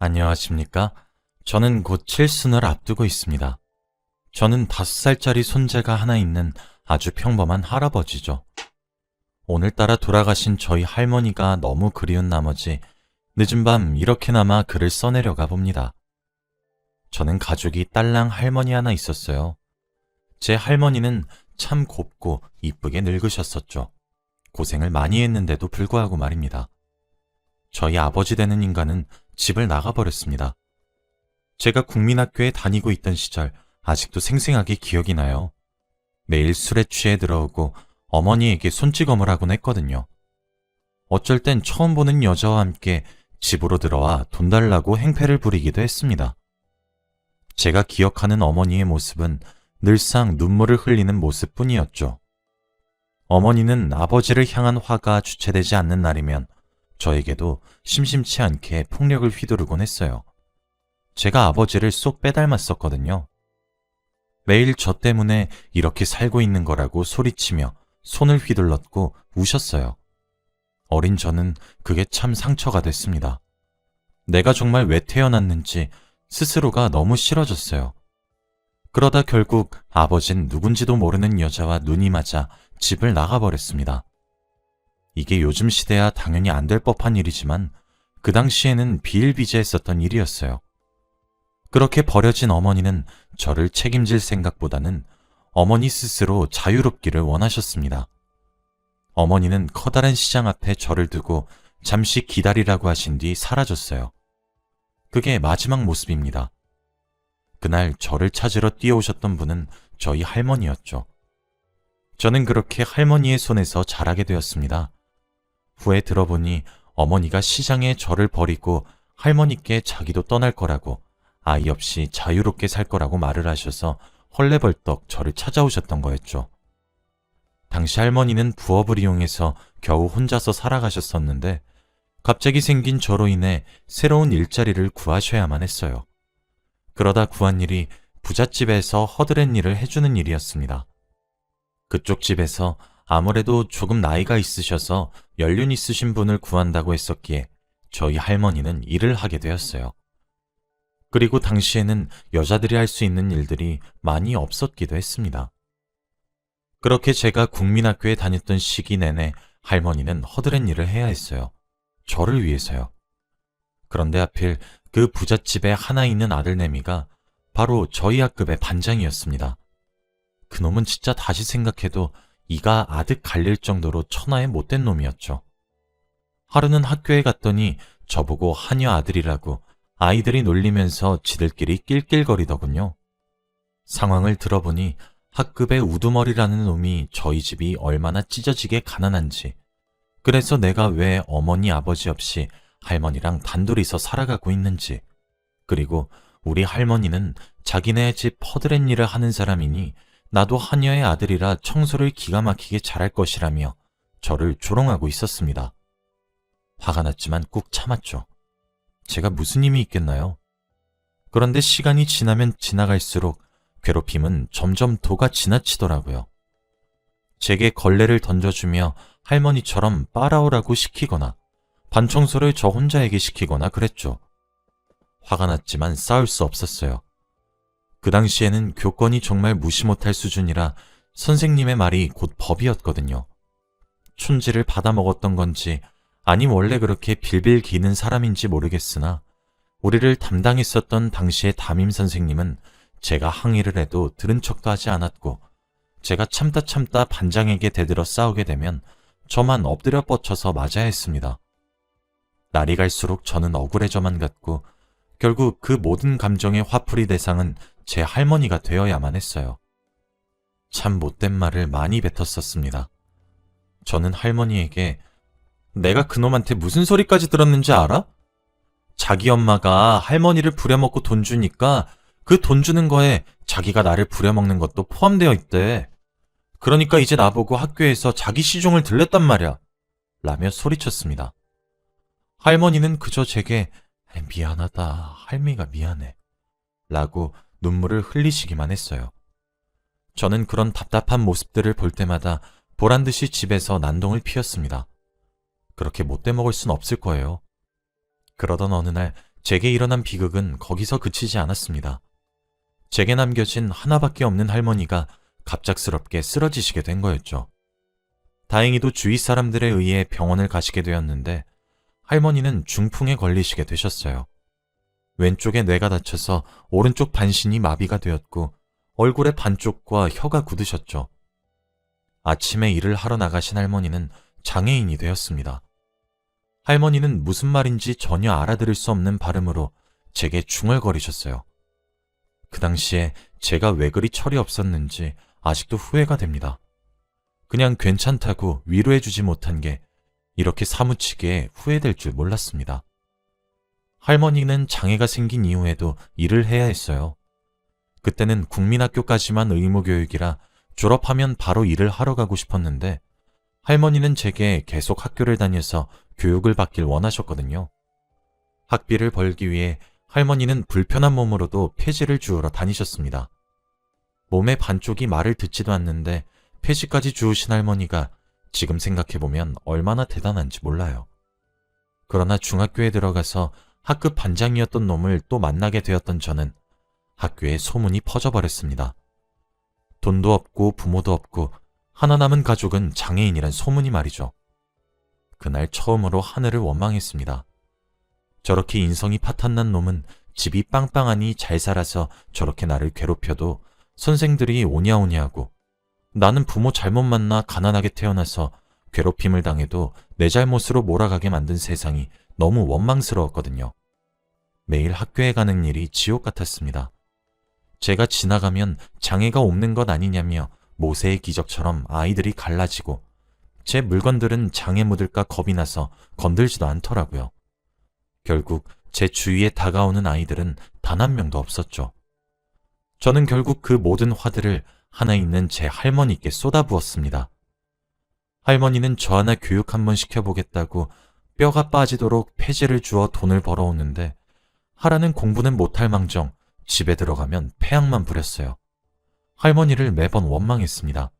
안녕하십니까? 저는 곧 칠순을 앞두고 있습니다. 저는 다섯 살짜리 손재가 하나 있는 아주 평범한 할아버지죠. 오늘따라 돌아가신 저희 할머니가 너무 그리운 나머지 늦은 밤 이렇게나마 글을 써내려가 봅니다. 저는 가족이 딸랑 할머니 하나 있었어요. 제 할머니는 참 곱고 이쁘게 늙으셨었죠. 고생을 많이 했는데도 불구하고 말입니다. 저희 아버지 되는 인간은 집을 나가버렸습니다. 제가 국민학교에 다니고 있던 시절 아직도 생생하게 기억이 나요. 매일 술에 취해 들어오고 어머니에게 손찌검을 하곤 했거든요. 어쩔 땐 처음 보는 여자와 함께 집으로 들어와 돈 달라고 행패를 부리기도 했습니다. 제가 기억하는 어머니의 모습은 늘상 눈물을 흘리는 모습뿐이었죠. 어머니는 아버지를 향한 화가 주체되지 않는 날이면 저에게도 심심치 않게 폭력을 휘두르곤 했어요. 제가 아버지를 쏙 빼닮았었거든요. 매일 저 때문에 이렇게 살고 있는 거라고 소리치며 손을 휘둘렀고 우셨어요. 어린 저는 그게 참 상처가 됐습니다. 내가 정말 왜 태어났는지 스스로가 너무 싫어졌어요. 그러다 결국 아버진 누군지도 모르는 여자와 눈이 맞아 집을 나가버렸습니다. 이게 요즘 시대야 당연히 안 될 법한 일이지만 그 당시에는 비일비재했었던 일이었어요. 그렇게 버려진 어머니는 저를 책임질 생각보다는 어머니 스스로 자유롭기를 원하셨습니다. 어머니는 커다란 시장 앞에 저를 두고 잠시 기다리라고 하신 뒤 사라졌어요. 그게 마지막 모습입니다. 그날 저를 찾으러 뛰어오셨던 분은 저희 할머니였죠. 저는 그렇게 할머니의 손에서 자라게 되었습니다. 후에 들어보니 어머니가 시장에 저를 버리고 할머니께 자기도 떠날 거라고 아이 없이 자유롭게 살 거라고 말을 하셔서 헐레벌떡 저를 찾아오셨던 거였죠. 당시 할머니는 부업을 이용해서 겨우 혼자서 살아가셨었는데 갑자기 생긴 저로 인해 새로운 일자리를 구하셔야만 했어요. 그러다 구한 일이 부잣집에서 허드렛 일을 해주는 일이었습니다. 그쪽 집에서 아무래도 조금 나이가 있으셔서 연륜 있으신 분을 구한다고 했었기에 저희 할머니는 일을 하게 되었어요. 그리고 당시에는 여자들이 할 수 있는 일들이 많이 없었기도 했습니다. 그렇게 제가 국민학교에 다녔던 시기 내내 할머니는 허드렛 일을 해야 했어요. 저를 위해서요. 그런데 하필 그 부잣집에 하나 있는 아들내미가 바로 저희 학급의 반장이었습니다. 그놈은 진짜 다시 생각해도 이가 아득 갈릴 정도로 천하의 못된 놈이었죠. 하루는 학교에 갔더니 저보고 하녀 아들이라고 아이들이 놀리면서 지들끼리 낄낄거리더군요. 상황을 들어보니 학급의 우두머리라는 놈이 저희 집이 얼마나 찢어지게 가난한지, 그래서 내가 왜 어머니 아버지 없이 할머니랑 단둘이서 살아가고 있는지, 그리고 우리 할머니는 자기네 집 퍼드렛 일을 하는 사람이니 나도 하녀의 아들이라 청소를 기가 막히게 잘할 것이라며 저를 조롱하고 있었습니다. 화가 났지만 꾹 참았죠. 제가 무슨 힘이 있겠나요? 그런데 시간이 지나면 지나갈수록 괴롭힘은 점점 도가 지나치더라고요. 제게 걸레를 던져주며 할머니처럼 빨아오라고 시키거나 반청소를 저 혼자에게 시키거나 그랬죠. 화가 났지만 싸울 수 없었어요. 그 당시에는 교권이 정말 무시 못할 수준이라 선생님의 말이 곧 법이었거든요. 춘지를 받아먹었던 건지 아님 원래 그렇게 빌빌 기는 사람인지 모르겠으나 우리를 담당했었던 당시의 담임 선생님은 제가 항의를 해도 들은 척도 하지 않았고 제가 참다 참다 반장에게 대들어 싸우게 되면 저만 엎드려 뻗쳐서 맞아야 했습니다. 날이 갈수록 저는 억울해져만 갔고 결국 그 모든 감정의 화풀이 대상은 제 할머니가 되어야만 했어요. 참 못된 말을 많이 뱉었었습니다. 저는 할머니에게 내가 그놈한테 무슨 소리까지 들었는지 알아? 자기 엄마가 할머니를 부려먹고 돈 주니까 그 돈 주는 거에 자기가 나를 부려먹는 것도 포함되어 있대. 그러니까 이제 나보고 학교에서 자기 시종을 들렸단 말이야. 라며 소리쳤습니다. 할머니는 그저 제게 미안하다, 할미가 미안해. 라고 눈물을 흘리시기만 했어요. 저는 그런 답답한 모습들을 볼 때마다 보란 듯이 집에서 난동을 피웠습니다. 그렇게 못돼 먹을 순 없을 거예요. 그러던 어느 날 제게 일어난 비극은 거기서 그치지 않았습니다. 제게 남겨진 하나밖에 없는 할머니가 갑작스럽게 쓰러지시게 된 거였죠. 다행히도 주위 사람들에 의해 병원을 가시게 되었는데 할머니는 중풍에 걸리시게 되셨어요. 왼쪽에 뇌가 다쳐서 오른쪽 반신이 마비가 되었고 얼굴의 반쪽과 혀가 굳으셨죠. 아침에 일을 하러 나가신 할머니는 장애인이 되었습니다. 할머니는 무슨 말인지 전혀 알아들을 수 없는 발음으로 제게 중얼거리셨어요. 그 당시에 제가 왜 그리 철이 없었는지 아직도 후회가 됩니다. 그냥 괜찮다고 위로해주지 못한 게 이렇게 사무치게 후회될 줄 몰랐습니다. 할머니는 장애가 생긴 이후에도 일을 해야 했어요. 그때는 국민학교까지만 의무교육이라 졸업하면 바로 일을 하러 가고 싶었는데 할머니는 제게 계속 학교를 다녀서 교육을 받길 원하셨거든요. 학비를 벌기 위해 할머니는 불편한 몸으로도 폐지를 주우러 다니셨습니다. 몸의 반쪽이 말을 듣지도 않는데 폐지까지 주우신 할머니가 지금 생각해보면 얼마나 대단한지 몰라요. 그러나 중학교에 들어가서 학급 반장이었던 놈을 또 만나게 되었던 저는 학교에 소문이 퍼져버렸습니다. 돈도 없고 부모도 없고 하나 남은 가족은 장애인이란 소문이 말이죠. 그날 처음으로 하늘을 원망했습니다. 저렇게 인성이 파탄난 놈은 집이 빵빵하니 잘 살아서 저렇게 나를 괴롭혀도 선생들이 오냐오냐하고 나는 부모 잘못 만나 가난하게 태어나서 괴롭힘을 당해도 내 잘못으로 몰아가게 만든 세상이 너무 원망스러웠거든요. 매일 학교에 가는 일이 지옥 같았습니다. 제가 지나가면 장애가 없는 것 아니냐며 모세의 기적처럼 아이들이 갈라지고 제 물건들은 장애 묻을까 겁이 나서 건들지도 않더라고요. 결국 제 주위에 다가오는 아이들은 단 한 명도 없었죠. 저는 결국 그 모든 화들을 하나 있는 제 할머니께 쏟아부었습니다. 할머니는 저 하나 교육 한번 시켜보겠다고 뼈가 빠지도록 폐지를 주어 돈을 벌어오는데 하라는 공부는 못할 망정 집에 들어가면 폐악만 부렸어요. 할머니를 매번 원망했습니다.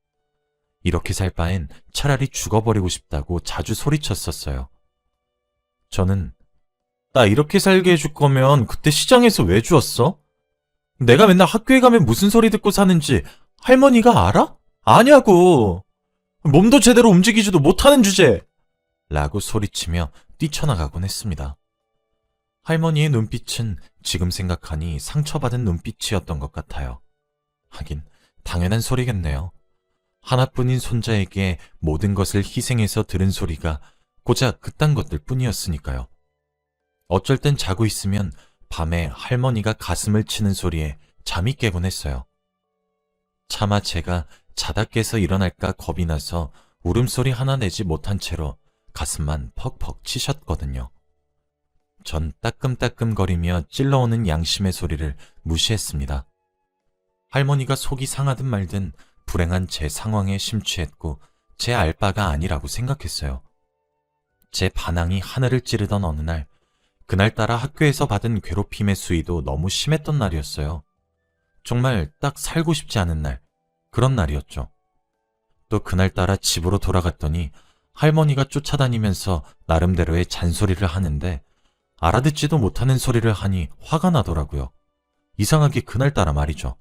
이렇게 살 바엔 차라리 죽어버리고 싶다고 자주 소리쳤었어요. 저는 나 이렇게 살게 해줄 거면 그때 시장에서 왜 주었어? 내가 맨날 학교에 가면 무슨 소리 듣고 사는지 할머니가 알아? 아냐고. 몸도 제대로 움직이지도 못하는 주제. 라고 소리치며 뛰쳐나가곤 했습니다. 할머니의 눈빛은 지금 생각하니 상처받은 눈빛이었던 것 같아요. 하긴 당연한 소리겠네요. 하나뿐인 손자에게 모든 것을 희생해서 들은 소리가 고작 그딴 것들 뿐이었으니까요. 어쩔 땐 자고 있으면 밤에 할머니가 가슴을 치는 소리에 잠이 깨곤 했어요. 차마 제가 자다 깨서 일어날까 겁이 나서 울음소리 하나 내지 못한 채로 가슴만 퍽퍽 치셨거든요. 전 따끔따끔거리며 찔러오는 양심의 소리를 무시했습니다. 할머니가 속이 상하든 말든 불행한 제 상황에 심취했고 제 알바가 아니라고 생각했어요. 제 반항이 하늘을 찌르던 어느 날, 그날따라 학교에서 받은 괴롭힘의 수위도 너무 심했던 날이었어요. 정말 딱 살고 싶지 않은 날, 그런 날이었죠. 또 그날따라 집으로 돌아갔더니 할머니가 쫓아다니면서 나름대로의 잔소리를 하는데 알아듣지도 못하는 소리를 하니 화가 나더라고요. 이상하게 그날따라 말이죠.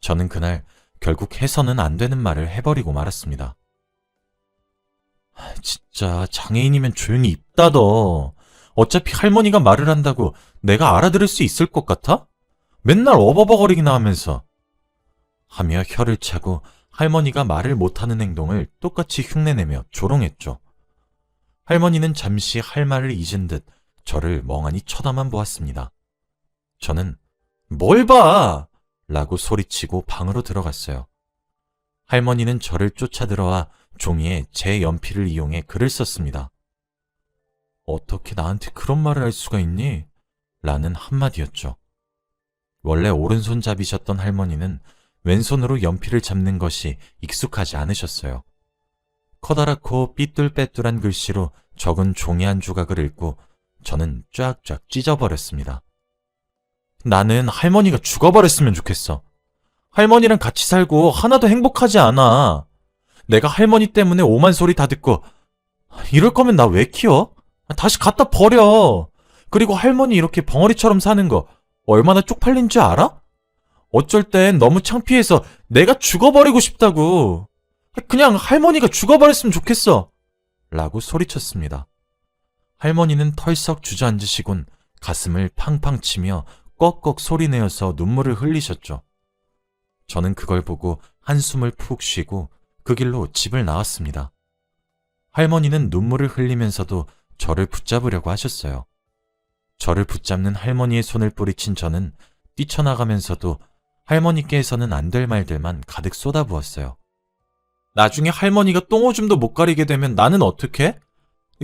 저는 그날 결국 해서는 안 되는 말을 해버리고 말았습니다. 하, 진짜 장애인이면 조용히 입다더. 어차피 할머니가 말을 한다고 내가 알아들을 수 있을 것 같아? 맨날 어버버거리기나 하면서. 하며 혀를 차고 할머니가 말을 못하는 행동을 똑같이 흉내내며 조롱했죠. 할머니는 잠시 할 말을 잊은 듯 저를 멍하니 쳐다만 보았습니다. 저는 뭘 봐! 라고 소리치고 방으로 들어갔어요. 할머니는 저를 쫓아 들어와 종이에 제 연필을 이용해 글을 썼습니다. 어떻게 나한테 그런 말을 할 수가 있니? 라는 한마디였죠. 원래 오른손잡이셨던 할머니는 왼손으로 연필을 잡는 것이 익숙하지 않으셨어요. 커다랗고 삐뚤빼뚤한 글씨로 적은 종이 한 조각을 읽고 저는 쫙쫙 찢어버렸습니다. 나는 할머니가 죽어버렸으면 좋겠어. 할머니랑 같이 살고 하나도 행복하지 않아. 내가 할머니 때문에 오만 소리 다 듣고 이럴 거면 나 왜 키워? 다시 갖다 버려. 그리고 할머니 이렇게 벙어리처럼 사는 거 얼마나 쪽팔린 줄 알아? 어쩔 땐 너무 창피해서 내가 죽어버리고 싶다고. 그냥 할머니가 죽어버렸으면 좋겠어. 라고 소리쳤습니다. 할머니는 털썩 주저앉으시곤 가슴을 팡팡 치며 꺽꺽 소리내어서 눈물을 흘리셨죠. 저는 그걸 보고 한숨을 푹 쉬고 그 길로 집을 나왔습니다. 할머니는 눈물을 흘리면서도 저를 붙잡으려고 하셨어요. 저를 붙잡는 할머니의 손을 뿌리친 저는 뛰쳐나가면서도 할머니께서는 안 될 말들만 가득 쏟아부었어요. 나중에 할머니가 똥오줌도 못 가리게 되면 나는 어떻게?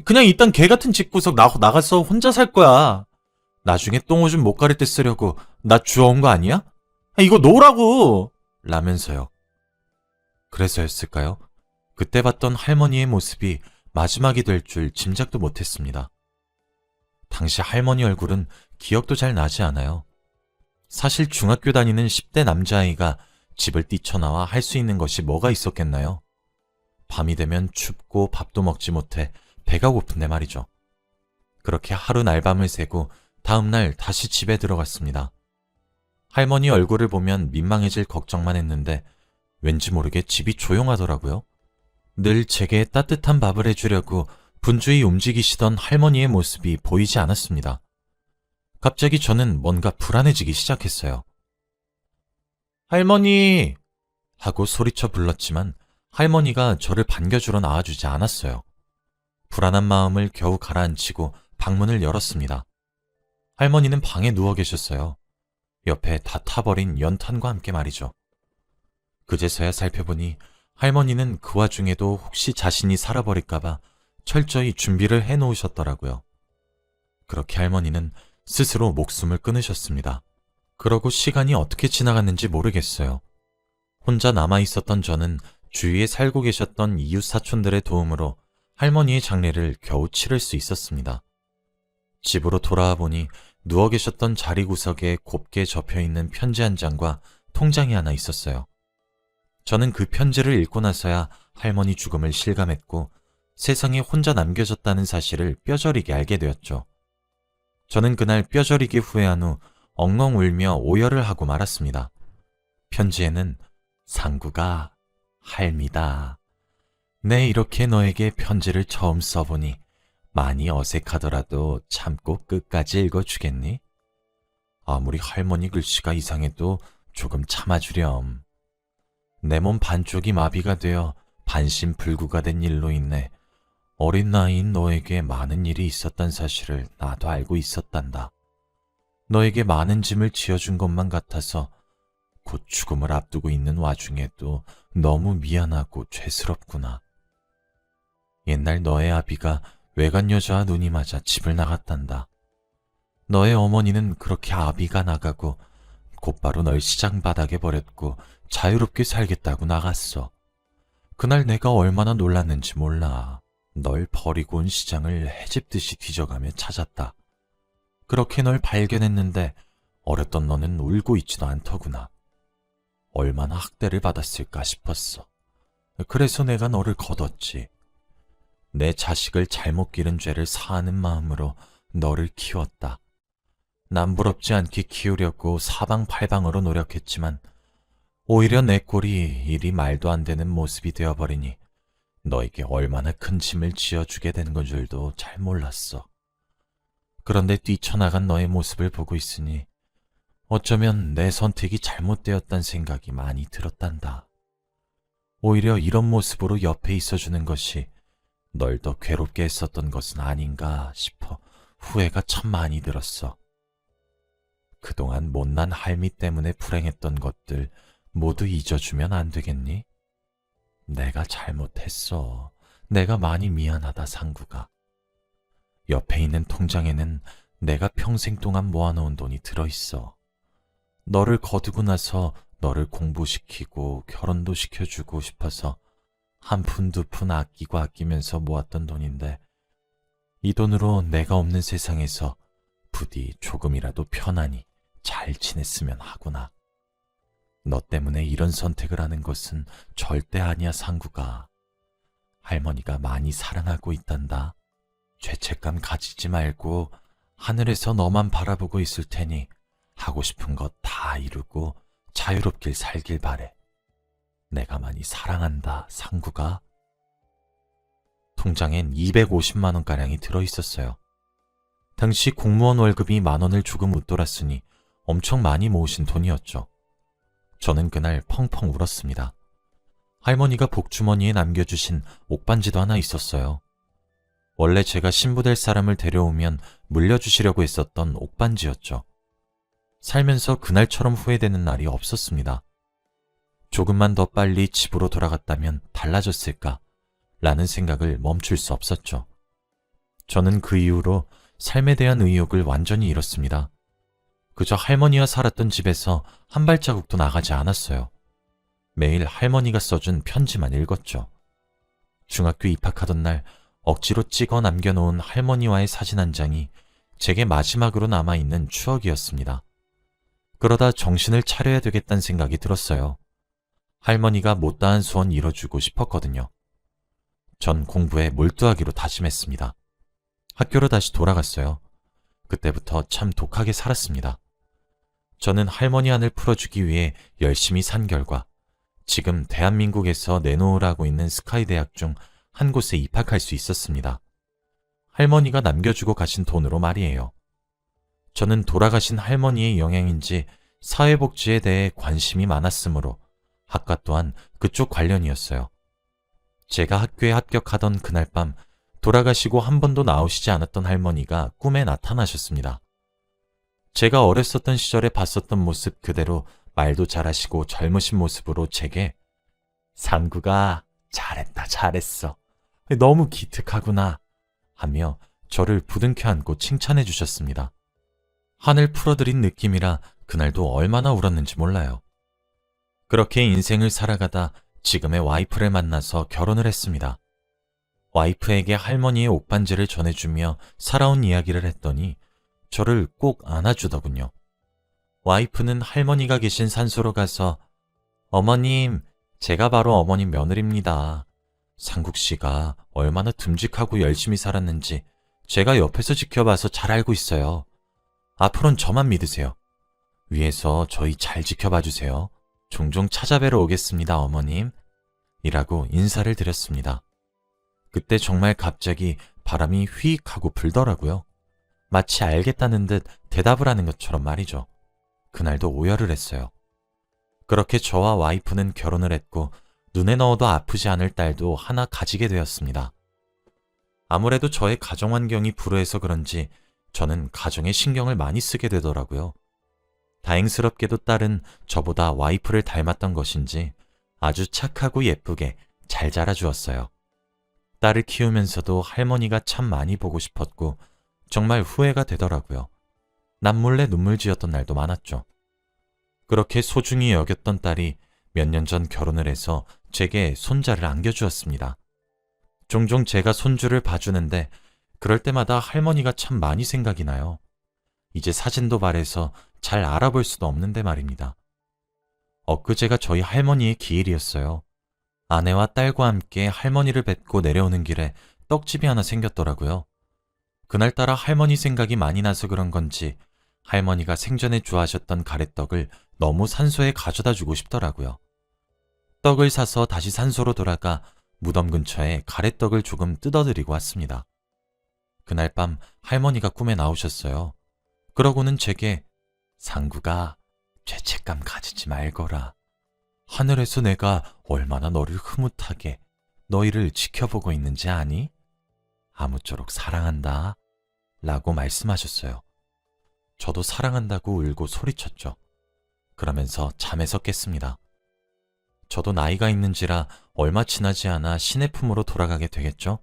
그냥 이딴 개 같은 집구석 나, 나가서 혼자 살 거야. 나중에 똥오줌 못 가릴 때 쓰려고 나 주워온 거 아니야? 아, 이거 놓으라고! 라면서요. 그래서였을까요? 그때 봤던 할머니의 모습이 마지막이 될 줄 짐작도 못했습니다. 당시 할머니 얼굴은 기억도 잘 나지 않아요. 사실 중학교 다니는 10대 남자아이가 집을 뛰쳐나와 할 수 있는 것이 뭐가 있었겠나요? 밤이 되면 춥고 밥도 먹지 못해 배가 고픈데 말이죠. 그렇게 하루 날밤을 새고 다음날 다시 집에 들어갔습니다. 할머니 얼굴을 보면 민망해질 걱정만 했는데 왠지 모르게 집이 조용하더라고요. 늘 제게 따뜻한 밥을 해주려고 분주히 움직이시던 할머니의 모습이 보이지 않았습니다. 갑자기 저는 뭔가 불안해지기 시작했어요. 할머니! 하고 소리쳐 불렀지만 할머니가 저를 반겨주러 나와주지 않았어요. 불안한 마음을 겨우 가라앉히고 방문을 열었습니다. 할머니는 방에 누워 계셨어요. 옆에 다 타버린 연탄과 함께 말이죠. 그제서야 살펴보니 할머니는 그 와중에도 혹시 자신이 살아버릴까봐 철저히 준비를 해 놓으셨더라고요. 그렇게 할머니는 스스로 목숨을 끊으셨습니다. 그러고 시간이 어떻게 지나갔는지 모르겠어요. 혼자 남아 있었던 저는 주위에 살고 계셨던 이웃 사촌들의 도움으로 할머니의 장례를 겨우 치를 수 있었습니다. 집으로 돌아와 보니 누워 계셨던 자리 구석에 곱게 접혀 있는 편지 한 장과 통장이 하나 있었어요. 저는 그 편지를 읽고 나서야 할머니 죽음을 실감했고 세상에 혼자 남겨졌다는 사실을 뼈저리게 알게 되었죠. 저는 그날 뼈저리게 후회한 후 엉엉 울며 오열을 하고 말았습니다. 편지에는 상구가 할미다. 내 이렇게 너에게 편지를 처음 써보니 많이 어색하더라도 참고 끝까지 읽어주겠니? 아무리 할머니 글씨가 이상해도 조금 참아주렴. 내 몸 반쪽이 마비가 되어 반신불구가 된 일로 인해 어린 나이인 너에게 많은 일이 있었단 사실을 나도 알고 있었단다. 너에게 많은 짐을 지어준 것만 같아서 곧 죽음을 앞두고 있는 와중에도 너무 미안하고 죄스럽구나. 옛날 너의 아비가 외간 여자와 눈이 맞아 집을 나갔단다. 너의 어머니는 그렇게 아비가 나가고 곧바로 널 시장 바닥에 버렸고 자유롭게 살겠다고 나갔어. 그날 내가 얼마나 놀랐는지 몰라. 널 버리고 온 시장을 해집듯이 뒤져가며 찾았다. 그렇게 널 발견했는데 어렸던 너는 울고 있지도 않더구나. 얼마나 학대를 받았을까 싶었어. 그래서 내가 너를 거뒀지. 내 자식을 잘못 기른 죄를 사하는 마음으로 너를 키웠다. 남부럽지 않게 키우려고 사방팔방으로 노력했지만 오히려 내 꼴이 이리 말도 안 되는 모습이 되어버리니 너에게 얼마나 큰 짐을 지어주게 된건 줄도 잘 몰랐어. 그런데 뛰쳐나간 너의 모습을 보고 있으니 어쩌면 내 선택이 잘못되었단 생각이 많이 들었단다. 오히려 이런 모습으로 옆에 있어주는 것이 널 더 괴롭게 했었던 것은 아닌가 싶어 후회가 참 많이 들었어. 그동안 못난 할미 때문에 불행했던 것들 모두 잊어주면 안 되겠니? 내가 잘못했어. 내가 많이 미안하다, 상구가. 옆에 있는 통장에는 내가 평생 동안 모아놓은 돈이 들어있어. 너를 거두고 나서 너를 공부시키고 결혼도 시켜주고 싶어서 한 푼 두 푼 아끼고 아끼면서 모았던 돈인데 이 돈으로 내가 없는 세상에서 부디 조금이라도 편안히 잘 지냈으면 하구나. 너 때문에 이런 선택을 하는 것은 절대 아니야, 상구가. 할머니가 많이 사랑하고 있단다. 죄책감 가지지 말고 하늘에서 너만 바라보고 있을 테니 하고 싶은 것 다 이루고 자유롭길 살길 바래. 내가 많이 사랑한다, 상구가. 통장엔 250만 원가량이 들어 있었어요. 당시 공무원 월급이 만 원을 조금 웃돌았으니 엄청 많이 모으신 돈이었죠. 저는 그날 펑펑 울었습니다. 할머니가 복주머니에 남겨주신 옥반지도 하나 있었어요. 원래 제가 신부될 사람을 데려오면 물려주시려고 했었던 옥반지였죠. 살면서 그날처럼 후회되는 날이 없었습니다. 조금만 더 빨리 집으로 돌아갔다면 달라졌을까? 라는 생각을 멈출 수 없었죠. 저는 그 이후로 삶에 대한 의욕을 완전히 잃었습니다. 그저 할머니와 살았던 집에서 한 발자국도 나가지 않았어요. 매일 할머니가 써준 편지만 읽었죠. 중학교 입학하던 날 억지로 찍어 남겨놓은 할머니와의 사진 한 장이 제게 마지막으로 남아있는 추억이었습니다. 그러다 정신을 차려야 되겠다는 생각이 들었어요. 할머니가 못다한 소원 이뤄주고 싶었거든요. 전 공부에 몰두하기로 다짐했습니다. 학교로 다시 돌아갔어요. 그때부터 참 독하게 살았습니다. 저는 할머니 안을 풀어주기 위해 열심히 산 결과 지금 대한민국에서 내놓으라고 있는 스카이 대학 중 한 곳에 입학할 수 있었습니다. 할머니가 남겨주고 가신 돈으로 말이에요. 저는 돌아가신 할머니의 영향인지 사회복지에 대해 관심이 많았으므로 학과 또한 그쪽 관련이었어요. 제가 학교에 합격하던 그날 밤 돌아가시고 한 번도 나오시지 않았던 할머니가 꿈에 나타나셨습니다. 제가 어렸었던 시절에 봤었던 모습 그대로 말도 잘하시고 젊으신 모습으로 제게 상구가 잘했다 잘했어 너무 기특하구나 하며 저를 부둥켜 안고 칭찬해 주셨습니다. 한을 풀어드린 느낌이라 그날도 얼마나 울었는지 몰라요. 그렇게 인생을 살아가다 지금의 와이프를 만나서 결혼을 했습니다. 와이프에게 할머니의 옥반지를 전해주며 살아온 이야기를 했더니 저를 꼭 안아주더군요. 와이프는 할머니가 계신 산소로 가서 어머님, 제가 바로 어머님 며느리입니다. 상국 씨가 얼마나 듬직하고 열심히 살았는지 제가 옆에서 지켜봐서 잘 알고 있어요. 앞으론 저만 믿으세요. 위에서 저희 잘 지켜봐 주세요. 종종 찾아뵈러 오겠습니다, 어머님. 이라고 인사를 드렸습니다. 그때 정말 갑자기 바람이 휘익 하고 불더라고요. 마치 알겠다는 듯 대답을 하는 것처럼 말이죠. 그날도 오열을 했어요. 그렇게 저와 와이프는 결혼을 했고 눈에 넣어도 아프지 않을 딸도 하나 가지게 되었습니다. 아무래도 저의 가정 환경이 불우해서 그런지 저는 가정에 신경을 많이 쓰게 되더라고요. 다행스럽게도 딸은 저보다 와이프를 닮았던 것인지 아주 착하고 예쁘게 잘 자라주었어요. 딸을 키우면서도 할머니가 참 많이 보고 싶었고 정말 후회가 되더라고요. 남몰래 눈물 지었던 날도 많았죠. 그렇게 소중히 여겼던 딸이 몇 년 전 결혼을 해서 제게 손자를 안겨주었습니다. 종종 제가 손주를 봐주는데 그럴 때마다 할머니가 참 많이 생각이 나요. 이제 사진도 발해서 잘 알아볼 수도 없는데 말입니다. 엊그제가 저희 할머니의 기일이었어요. 아내와 딸과 함께 할머니를 뵙고 내려오는 길에 떡집이 하나 생겼더라고요. 그날따라 할머니 생각이 많이 나서 그런 건지 할머니가 생전에 좋아하셨던 가래떡을 너무 산소에 가져다 주고 싶더라고요. 떡을 사서 다시 산소로 돌아가 무덤 근처에 가래떡을 조금 뜯어드리고 왔습니다. 그날 밤 할머니가 꿈에 나오셨어요. 그러고는 제게 상구가 죄책감 가지지 말거라. 하늘에서 내가 얼마나 너를 흐뭇하게 너희를 지켜보고 있는지 아니? 아무쪼록 사랑한다. 라고 말씀하셨어요. 저도 사랑한다고 울고 소리쳤죠. 그러면서 잠에서 깼습니다. 저도 나이가 있는지라 얼마 지나지 않아 신의 품으로 돌아가게 되겠죠?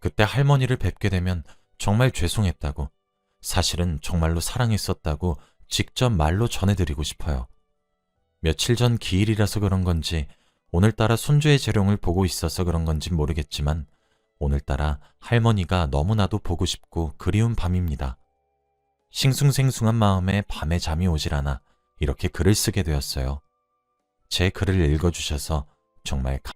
그때 할머니를 뵙게 되면 정말 죄송했다고, 사실은 정말로 사랑했었다고 직접 말로 전해드리고 싶어요. 며칠 전 기일이라서 그런 건지, 오늘따라 손주의 재롱을 보고 있어서 그런 건지 모르겠지만, 오늘따라 할머니가 너무나도 보고 싶고 그리운 밤입니다. 싱숭생숭한 마음에 밤에 잠이 오질 않아 이렇게 글을 쓰게 되었어요. 제 글을 읽어주셔서 정말 감...